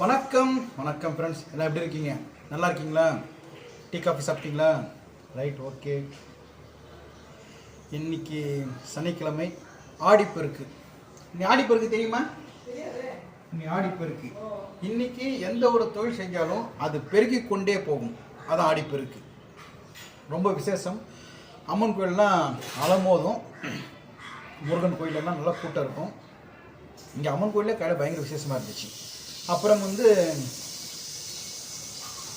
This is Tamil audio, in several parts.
வணக்கம். வணக்கம் ஃப்ரெண்ட்ஸ் எல்லாம் எப்படி இருக்கீங்க? நல்லா இருக்கீங்களா? டீ காஃபி சாப்பிட்டீங்களா? ரைட் ஓகே இன்னைக்கு சனிக்கிழமை. ஆடிப்பெருக்கு. இன்னி ஆடிப்பெருக்கு தெரியுமா? இன்னி ஆடிப்பெருக்கு. இன்னைக்கு எந்த ஒரு தொழில் செஞ்சாலும் அது பெருகி கொண்டே போகும். அதான் ஆடிப்பெருக்கு. ரொம்ப விசேஷம். அம்மன் கோயிலெலாம் அலமோதும். முருகன் கோயிலெல்லாம் நல்லா கூட்டம் இருக்கும். இங்கே அம்மன் கோயிலே கடை பயங்கர விசேஷமாக இருந்துச்சு. அப்புறம் வந்து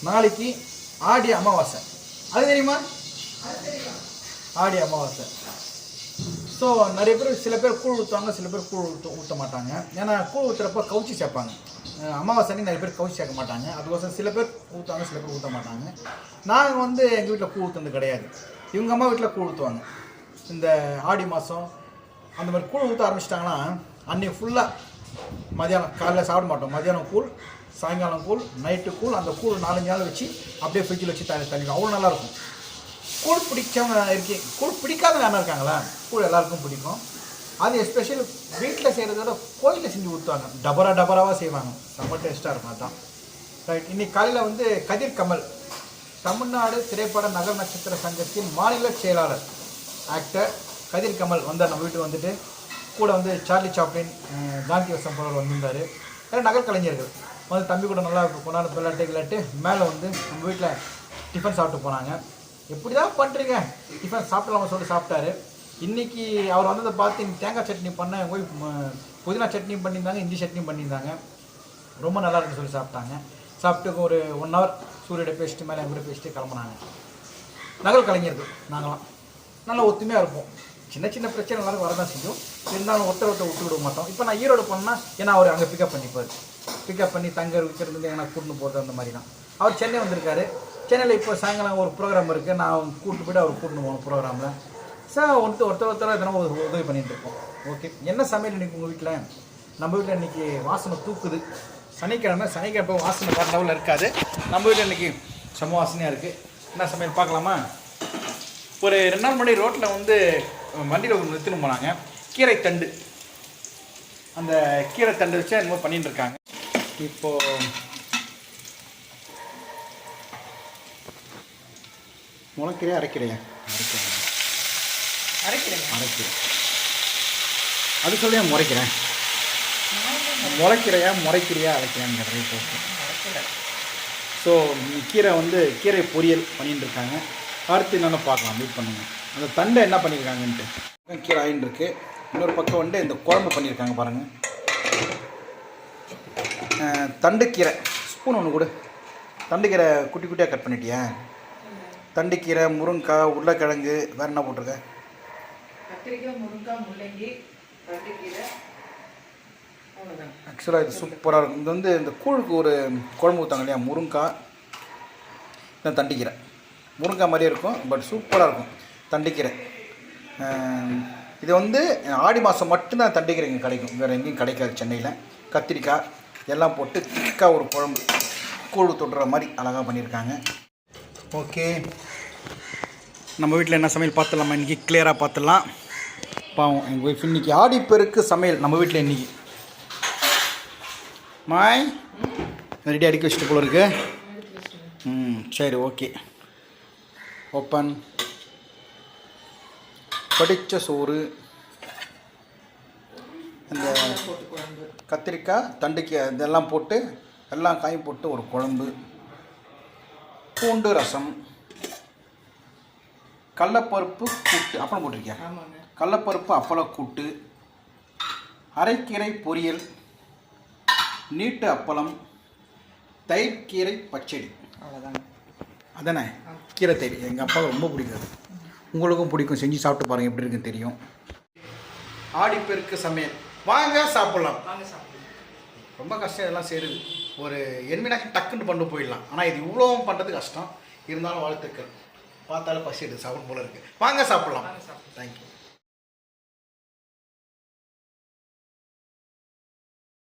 நாளைக்கு ஆடி அமாவாசை. அது தெரியுமா? ஆடி அமாவாசை. ஸோ நிறைய பேர் சில பேர் கூழ் ஊற்றுவாங்க சில பேர் கூழ் ஊற்ற ஊற்ற மாட்டாங்க. ஏன்னா கூழ் ஊற்றுறப்ப கவுச்சி சேர்ப்பாங்க. அமாவாசை அன்னைக்கு நிறைய பேர் கவுச்சி சேர்க்க மாட்டாங்க. அதுக்கோசம் சில பேர் ஊற்றுவாங்க சில பேர் ஊற்ற மாட்டாங்க. நாங்கள் வந்து எங்கள் வீட்டில் கூழ் ஊற்றுனது கிடையாது. இவங்க அம்மா வீட்டில் கூழ் ஊற்றுவாங்க இந்த ஆடி மாதம் அந்த மாதிரி கூழ் ஊற்ற ஆரம்பிச்சிட்டாங்கன்னா அன்றைக்கி ஃபுல்லாக மதியானம் காலைல சாப்பிட மாட்டோம். மதியானம் கூழ் சாயங்காலம் கூழ் நைட்டு கூழ் அந்த கூழ் நாலஞ்சு நாள் வச்சு அப்படியே ஃப்ரிட்ஜில் வச்சு தண்ணி தள்ளிடும் அவ்வளோ நல்லாயிருக்கும் கூழ் பிடிச்சவங்க இருக்கேன் கூழ் பிடிக்காதவங்க யாரும் இருக்காங்களா? கூழ் எல்லாருக்கும் பிடிக்கும். அது எஸ்பெஷல் வீட்டில் செய்கிறத விட கோயிலில் செஞ்சு ஊற்றுவாங்க டபரா டபராவாக செய்வாங்க. செம்ம டேஸ்ட்டாக இருக்கும் அதுதான் ரைட் இன்றைக்கி காலையில் வந்து கதிர் கமல் தமிழ்நாடு திரைப்பட நகர் நட்சத்திர சங்கத்தின் மாநில செயலாளர் ஆக்டர் கதிர் கமல் வந்தார். நம்ம வீட்டுக்கு வந்துட்டு கூட வந்து சார்லி சாப்ளின் காந்தி வசம் போனவர் வந்திருந்தார். எல்லாம் நகர் கலைஞர்கள். வந்து தம்பி கூட நல்லா கொண்டாந்து விளையாட்டு விளையாட்டு மேலே வந்து நம்ம வீட்டில் டிஃபன் சாப்பிட்டு போனாங்க. எப்படி தான் பண்ணுறீங்க டிஃபன் சாப்பிடலாமா சொல்லிட்டு சாப்பிட்டாரு இன்றைக்கி அவர் வந்ததை பார்த்து இன்னைக்கு தேங்காய் சட்னி பண்ண எங்கள் புதினா சட்னி பண்ணியிருந்தாங்க இஞ்சி சட்னி பண்ணியிருந்தாங்க. ரொம்ப நல்லா இருக்குன்னு சொல்லி சாப்பிட்டாங்க சாப்பிட்டு ஒரு ஒன் ஹவர் சூரியோட பேசிட்டு மேலே எங்கூட பேசிட்டு கிளம்புனாங்க. நகல் கலைஞர்கள் நாங்களாம். நல்லா ஒத்துமையாக இருப்போம். சின்ன சின்ன பிரச்சனை எல்லாரும் வரதான் செய்யும். இருந்தாலும் ஒருத்தர் ஒருத்தர் விட்டு விட மாட்டோம். இப்போ நான் ஈரோடு போனேன்னா ஏன்னா அவர் அங்கே பிக்கப் பண்ணிப்பார். பிக்கப் பண்ணி தங்க விற்கிறது எங்கன்னா கூட்டின்னு போகிறது அந்த மாதிரி தான் அவர் சென்னை வந்திருக்காரு. சென்னையில் இப்போ சாயங்காலம் ஒரு ப்ரோக்ராம் இருக்குது நான் கூப்பிட்டு போய்ட்டு அவர் கூட்டின்னு போகணும் ப்ரோக்ராமில் சார் ஒருத்தர் ஒருத்தர் ஒருத்தர் எதனா உதவி பண்ணிகிட்டு இருக்கோம் ஓகே என்ன சமையல் இன்னைக்கு உங்கள் வீட்டில் நம்ம வீட்டில் இன்றைக்கி வாசனை தூக்குது. சனிக்கிழமை சனிக்கிழமை வாசனை வேறு லெவலில் இருக்காது. நம்ம வீட்டில் இன்றைக்கி செம்ம வாசனையாக இருக்குது என்ன சமையல் பார்க்கலாமா? ஒரு ரெண்டு நாள் முன்னாடி ரோட்டில் வந்து வண்டியில் ஒரு நிறுத்தின்னு போனாங்க. கீரை தண்டு. அந்த கீரை தண்டு வச்சு என்னமோ பண்ணிட்டு இருக்காங்க. இப்போ முளைக்கிறையா அரைக்கிறையா அரைக்கிறேன் அரைக்கிறேங்க அரைக்கிறேன் அது சொல்லி நான் முறைக்கிறேன் முளைக்கிறையா முறைக்கிறையா அரைக்கிறேங்கிறது இப்போ. ஸோ கீரை வந்து கீரை பொரியல் பண்ணிட்டு இருக்காங்க. அடுத்து என்னென்ன பார்க்கலாம் வெயிட் பண்ணுங்க. அந்த தண்டை என்ன பண்ணியிருக்காங்கன்ட்டு கீரை ஆயின்னு இருக்கு. இன்னொரு பக்கம் வந்து இந்த குழம்பு பண்ணியிருக்காங்க பாருங்கள் தண்டுக்கீரை ஸ்பூன் ஒன்று கொடு. தண்டுக்கீரை குட்டி குட்டியாக கட் பண்ணிட்டியா? தண்டுக்கீரை முருங்கைக்காய் உருளைக்கிழங்கு வேறு என்ன போட்டிருக்க? ஆக்சுவலாக இது சூப்பராக இருக்கும். இது வந்து இந்த கூழுக்கு ஒரு குழம்பு ஊற்றாங்க இல்லையா? முருங்காய் இந்த தண்டிக்கீரை முருங்காய் மாதிரியே இருக்கும் பட் சூப்பராக இருக்கும். தண்டிக்கீரை இது வந்து ஆடி மாதம் மட்டும்தான் தண்டிக்கீரை இங்கே கிடைக்கும். வேறு எங்கேயும் கிடைக்காது சென்னையில். கத்திரிக்காய் எல்லாம் போட்டு திக்காக ஒரு குழம்பு கூழ் தொடுற மாதிரி அழகாக பண்ணியிருக்காங்க. ஓகே. நம்ம வீட்டில் என்ன சமையல் பார்த்துடலாமா இன்றைக்கி கிளியராக பார்த்துடலாம் பாவம் எங்கள் ஒய்ஃப் இன்றைக்கி ஆடிப்பெருக்கு சமையல் நம்ம வீட்டில் இன்றைக்கி மாய் ரெடி அடிக்க வச்சுட்டு போல இருக்கு. ம் சரி ஓகே. ஓப்பன் படித்த சோறு. இந்த கத்திரிக்காய் தண்டுக்காய் இதெல்லாம் போட்டு எல்லாம் காயும் போட்டு ஒரு குழம்பு. பூண்டு ரசம். கடலப்பருப்பு கூட்டு. அப்பளம் போட்டிருக்கியா? ஆமாங்க. கடலப்பருப்பு அப்பள கூட்டு. அரைக்கீரை பொரியல். நீட்டு அப்பளம். தயிர்கீரை பச்சடி. அவ்வளோதாங்க அதானே? கீரை தயிர். எங்கள் அப்பாவுக்கு ரொம்ப பிடிக்காது உங்களுக்கும் பிடிக்கும். செஞ்சு சாப்பிட்டு பாருங்கள் எப்படி இருக்குன்னு தெரியும். ஆடிப்பெருக்கு சமையல். வாங்க சாப்பிட்லாம். ரொம்ப கஷ்டம் இதெல்லாம் செய்கிறது ஒரு என்மினாக்கி டக்குன்னு பண்ணி போயிடலாம். ஆனால் இது இவ்வளோவும் பண்ணுறது கஷ்டம். இருந்தாலும் வாழ்த்துக்கள். பார்த்தாலும் பசி எடுத்து சாப்பிடும் போல இருக்குது வாங்க சாப்பிட்லாம். தேங்க்யூ